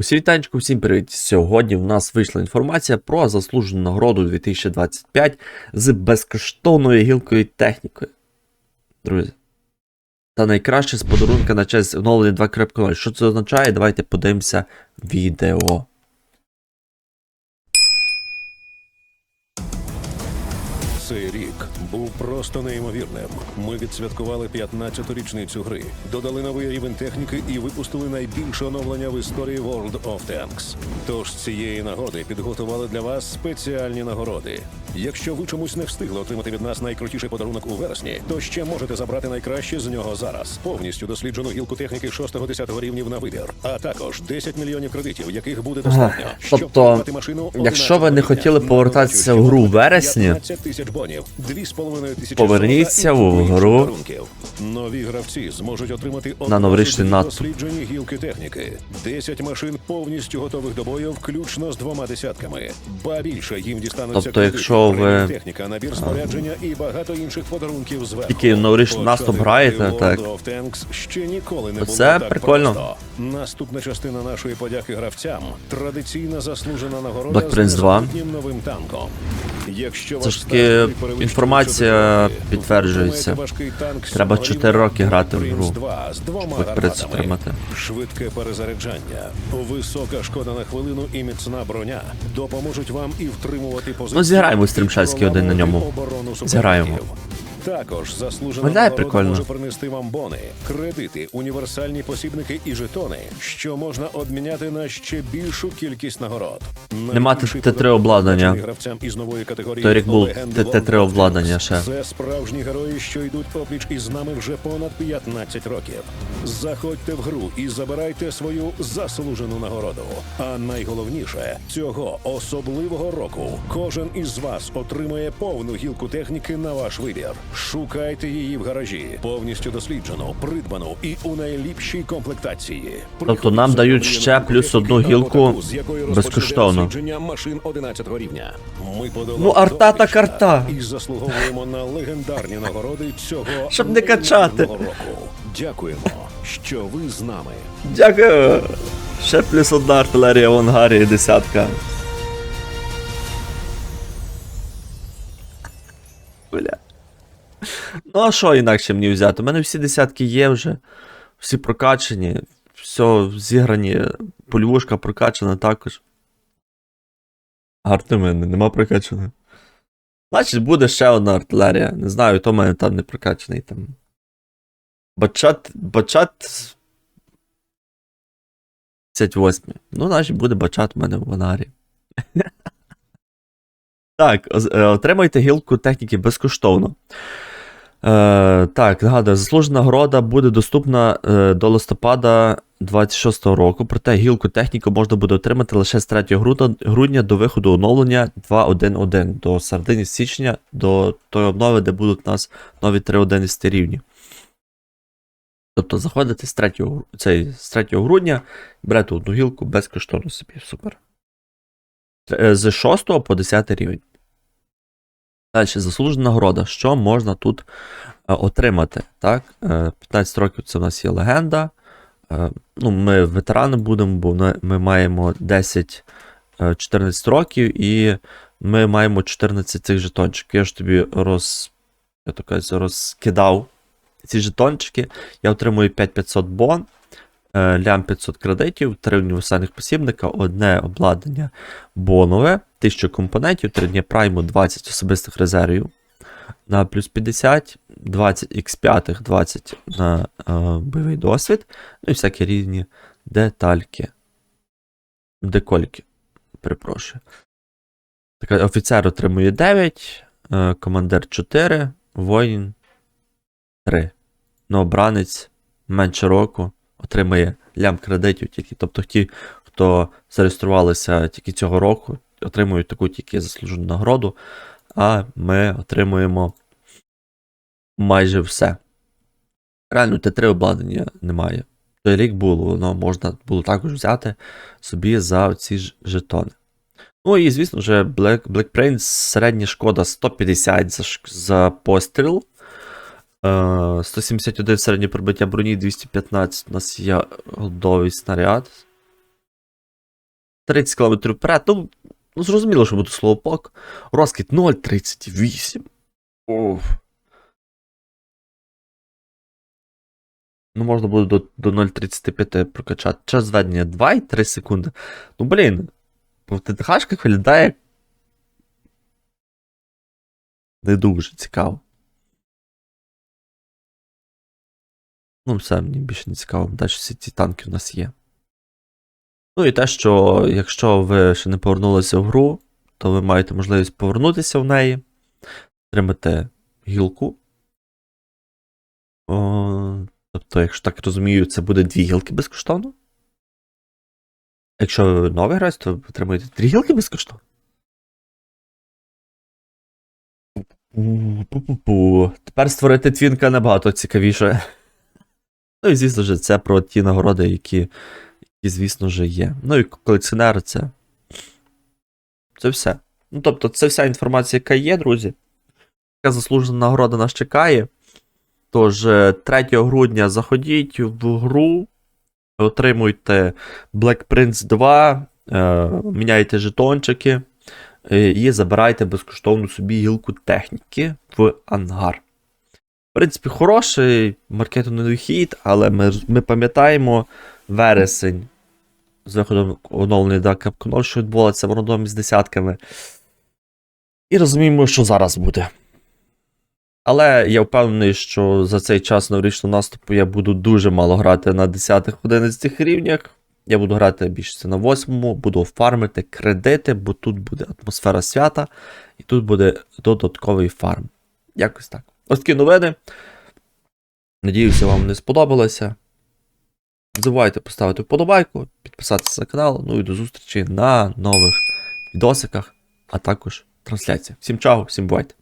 Усі вітанечку, всім привіт! Сьогодні в нас вийшла інформація про заслужену нагороду 2025 з безкоштовною гілкою технікою. Друзі. Та найкраще з подарунка на честь оновлення 2.0. Що це означає? Давайте подивимося відео. Цей рік був просто неймовірним. Ми відсвяткували 15-ту річницю гри, додали новий рівень техніки і випустили найбільше оновлення в історії World of Tanks. Тож з цієї нагоди підготували для вас спеціальні нагороди. Якщо ви чомусь не встигли отримати від нас найкрутіший подарунок у вересні, то ще можете забрати найкраще з нього зараз. Повністю досліджену гілку техніки 6-10 рівнів на вибір, а також 10 мільйонів кредитів, яких буде достатньо. щоб тобто, машину якщо ви не хотіли повертатися в гру в вересні, 15 тисяч бонів, 2,5 тисячі Поверніться в гру. Нові гравці зможуть отримати На новорічний досліджені гілки техніки. 10 машин повністю готових до бою, включно з двома десятками. Ба більше їм дістануться Тобто, якщо ви- техніка, набір спорядження і багато інших подарунків зверху. Тільки новорічний наступ граєте, так. Ще ніколи не так прикольно. Наступна частина нашої подяки гравцям традиційна заслужена нагорода Black Prince 2. новим танком. Якщо Це ж таки інформація підтверджується. Треба 4 роки грати в гру, з двома щоб отримати. Швидке перезаряджання, висока шкода на хвилину і міцна броня допоможуть вам і втримувати позиції. Ну, зіграємо і стрімшарський один на ньому. Зіграємо. Також заслужена Виглядає прикольно. може принести вам бони, кредити, універсальні посібники і жетони, що можна обміняти на ще більшу кількість нагород. Нема Найбільший Т3 подарунок, обладнання. гравцям із нової категорії Той рік був «Легенди Т3 World обладнання Tanks». ще. Це справжні герої, що йдуть опліч із нами вже понад 15 років. Заходьте в гру і забирайте свою заслужену нагороду. А найголовніше цього особливого року кожен із вас отримає повну гілку техніки на ваш вибір. Шукайте її в гаражі, повністю досліджену, придбану і у найліпшій комплектації. Тобто нам дають ще плюс одну гілку безкоштовно. Машин 11 рівня. Ми Ну, арта та карта. і заслуговуємо на легендарні нагороди цього Щоб не качати. року. Дякуємо, що ви з нами. Дякую! Ще плюс одна артилерія в ангарі, десятка. Ну, а що інакше мені взяти? У мене всі десятки є вже, всі прокачані, все зіграні, польвушка прокачана також. Арти в мене нема прокачаної. Значить, буде ще одна артилерія. Не знаю, то в мене там не прокачаний там. Бачат. Бачат 58. Ну, значить, буде бачат в мене в анарі. так, е, отримайте гілку техніки безкоштовно. Е, так, нагадую, заслужена нагорода буде доступна е, до листопада 26 року, проте гілку техніку можна буде отримати лише з 3 грудня, до виходу оновлення 2.1.1 до середини січня, до тої обнови, де будуть у нас нові 3.11 рівні. Тобто заходите з 3, цей, з 3 грудня, берете одну гілку безкоштовно собі. Супер. З 6 по 10 рівень. Далі, заслужена нагорода. Що можна тут е, отримати? Так? Е, 15 років це у нас є легенда. Е, ну, ми ветерани будемо, бо ми, маємо 10-14 років і ми маємо 14 цих жетончиків. Я ж тобі роз, я так кажу, розкидав ці жетончики. Я отримую 5500 бон, е, лям 500 кредитів, 3 універсальних посібника, одне обладнання бонове, 1000 компонентів, 3 дні прайму, 20 особистих резервів на плюс 50, 20 x5, 20 на е, бойовий досвід, ну і всякі різні детальки. Декольки. Перепрошую. Так, офіцер отримує 9, е, командир 4, воїн 3. Ну, обранець менше року отримає лям кредитів тільки. Тобто ті, хто зареєструвалися тільки цього року, отримують таку тільки заслужену нагороду, а ми отримуємо майже все. Реально, Т3 обладнання немає. Той рік було, воно можна було також взяти собі за ці ж жетони. Ну і, звісно вже, Black, Black Prince, середня шкода 150 за, за постріл. Е, 171 середнє пробиття броні, 215 у нас є голдовий снаряд. 30 км вперед. Ну, ну зрозуміло, що буде слоупок. Розкид 0,38. Оф. Ну, можна буде до, до 0,35 прокачати. Час зведення 2,3 секунди. Ну, блін, в ТТХшках виглядає. Не дуже цікаво. Ну, все, мені більше не цікаво. Далі всі ці танки в нас є. Ну і те, що якщо ви ще не повернулися в гру, то ви маєте можливість повернутися в неї, отримати гілку. О, тобто, якщо так розумію, це буде дві гілки безкоштовно. Якщо ви новий гравець, то ви отримуєте три гілки безкоштовно. Тепер створити твінка набагато цікавіше. Ну і звісно ж, це про ті нагороди, які, які звісно ж, є. Ну і колекціонер це. Це все. Ну, тобто, це вся інформація, яка є, друзі. Яка заслужена нагорода нас чекає. Тож, е, 3 грудня заходіть в гру, отримуйте Black Prince 2, е, міняйте жетончики е, і забирайте безкоштовно собі гілку техніки в ангар. Принципі, хороший маркетинговий хід, але ми, ми пам'ятаємо вересень з виходом оновлення до Capcom, що відбувалося в рандомі з десятками. І розуміємо, що зараз буде. Але я впевнений, що за цей час новорічного наступу я буду дуже мало грати на 10-11 рівнях. Я буду грати більше на 8-му, буду фармити кредити, бо тут буде атмосфера свята, і тут буде додатковий фарм. Якось так. Ось такі новини. Надіюся, вам не сподобалося. Не забувайте поставити вподобайку, підписатися на канал. Ну і до зустрічі на нових відосиках, а також трансляціях. Всім чао, всім бувайте!